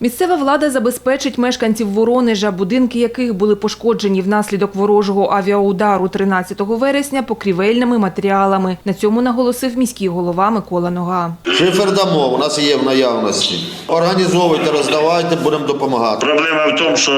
Місцева влада забезпечить мешканців Воронежа, будинки яких були пошкоджені внаслідок ворожого авіаудару 13 вересня покрівельними матеріалами. На цьому наголосив міський голова Микола Нога. Шифер дамо, у нас є в наявності. Організовуйте, роздавайте, будемо допомагати. Проблема в тому, що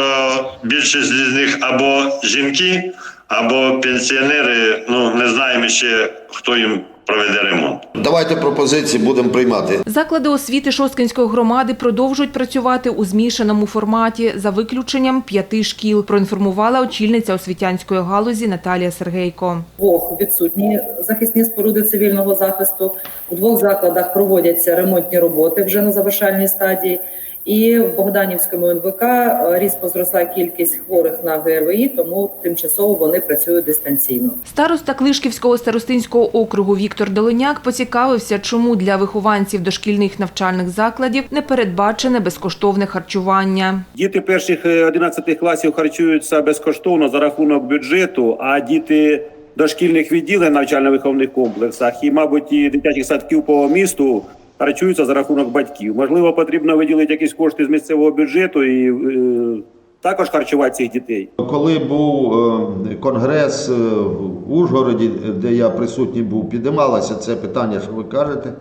більшість з них або жінки, або пенсіонери. Ну не знаємо ще хто їм проведе ремонт. Давайте пропозиції, будемо приймати. Заклади освіти Шосткинської громади продовжують працювати у змішаному форматі за виключенням п'яти шкіл. Проінформувала очільниця освітянської галузі Наталія Сергейко. двох відсутні захисні споруди цивільного захисту. У двох закладах проводяться ремонтні роботи вже на завершальній стадії. І в Богданівському НВК е, різко зросла кількість хворих на ГРВІ, тому тимчасово вони працюють дистанційно. Староста Клишківського старостинського округу Віктор Долоняк поцікавився, чому для вихованців дошкільних навчальних закладів не передбачене безкоштовне харчування. Діти перших е, 11 класів харчуються безкоштовно за рахунок бюджету, а діти дошкільних відділень навчально-виховних комплексах і, мабуть, і дитячих садків по місту харчуються за рахунок батьків. Можливо, потрібно виділити якісь кошти з місцевого бюджету і е, також харчувати цих дітей. Коли був е, конгрес е, в Ужгороді, де я присутній був, підіймалося це питання, що ви кажете.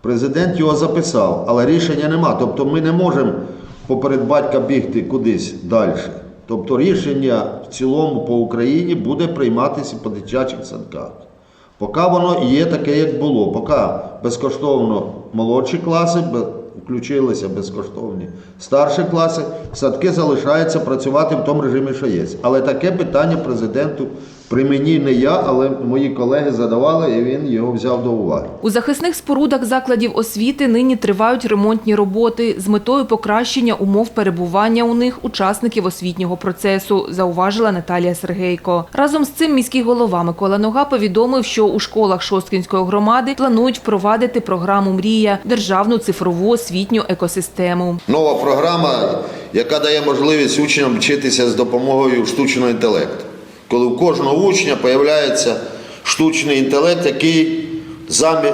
Президент його записав, але рішення нема. Тобто ми не можемо поперед батька бігти кудись далі. Тобто рішення в цілому по Україні буде прийматися по дитячих садках. Поки воно є таке, як було. Поки безкоштовно молодші класи, включилися безкоштовні старші класи, садки залишаються працювати в тому режимі, що є. Але таке питання президенту при мені не я, але мої колеги задавали, і він його взяв до уваги. У захисних спорудах закладів освіти нині тривають ремонтні роботи з метою покращення умов перебування у них учасників освітнього процесу, зауважила Наталія Сергейко. Разом з цим міський голова Микола Нога повідомив, що у школах Шосткінської громади планують впровадити програму Мрія державну цифрову освітню екосистему. Нова програма, яка дає можливість учням вчитися з допомогою штучного інтелекту. Коли у кожного учня з'являється штучний інтелект, який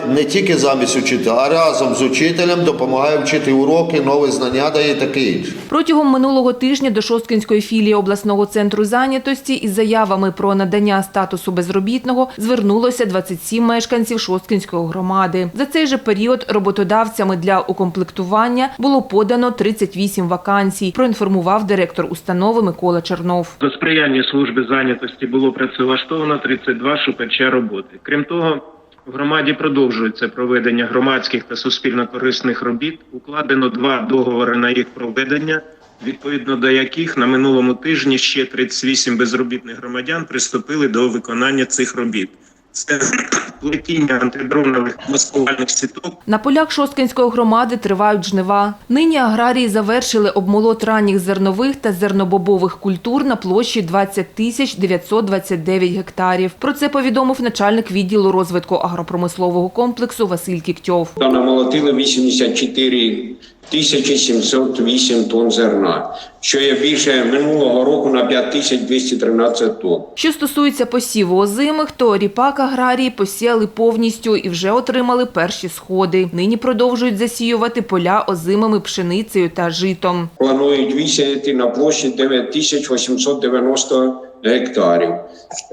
не тільки замість учителя, а разом з учителем допомагає вчити уроки, нові знання дає таке інше. Протягом минулого тижня до Шосткінської філії обласного центру зайнятості із заявами про надання статусу безробітного звернулося 27 мешканців Шосткінської громади. За цей же період роботодавцями для укомплектування було подано 38 вакансій, проінформував директор установи Микола Чернов. До сприяння служби зайнятості було працевлаштовано 32 шукача роботи. Крім того, в громаді продовжується проведення громадських та суспільно-корисних робіт. Укладено два договори на їх проведення, відповідно до яких на минулому тижні ще 38 безробітних громадян приступили до виконання цих робіт. Це плетіння антидронових маскувальних сіток На полях Шосткинської громади тривають жнива. Нині аграрії завершили обмолот ранніх зернових та зернобобових культур на площі 20 тисяч 929 гектарів. Про це повідомив начальник відділу розвитку агропромислового комплексу Василь Кіктьов. Там намолотили 84 тисячі 708 тонн зерна, що є більше минулого року на 5 тисяч 213 тонн. Що стосується посіву озимих, то ріпак аграрії посіяли повністю і вже отримали перші сходи. Нині продовжують засіювати поля озимими пшеницею та житом. Планують висіяти на площі 9 тисяч 890 гектарів.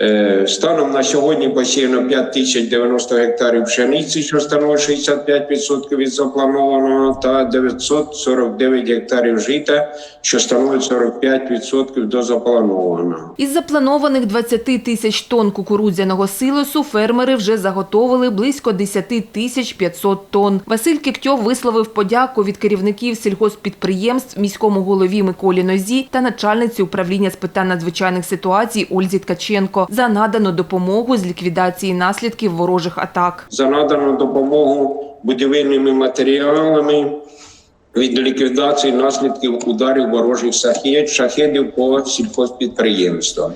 Е, Станом на сьогодні посіяно 5 тисяч 90 гектарів пшениці, що становить 65% від запланованого, та 949 гектарів жита, що становить 45% до запланованого. Із запланованих 20 тисяч тонн кукурудзяного силосу фермери вже заготовили близько 10 тисяч 500 тонн. Василь Кіктьов висловив подяку від керівників сільгосппідприємств міському голові Миколі Нозі та начальниці управління з питань надзвичайних ситуацій Ользі Ткаченко за надану допомогу з ліквідації наслідків ворожих атак. за надану допомогу будівельними матеріалами від ліквідації наслідків ударів ворожих шахедів по сільхозпідприємствам.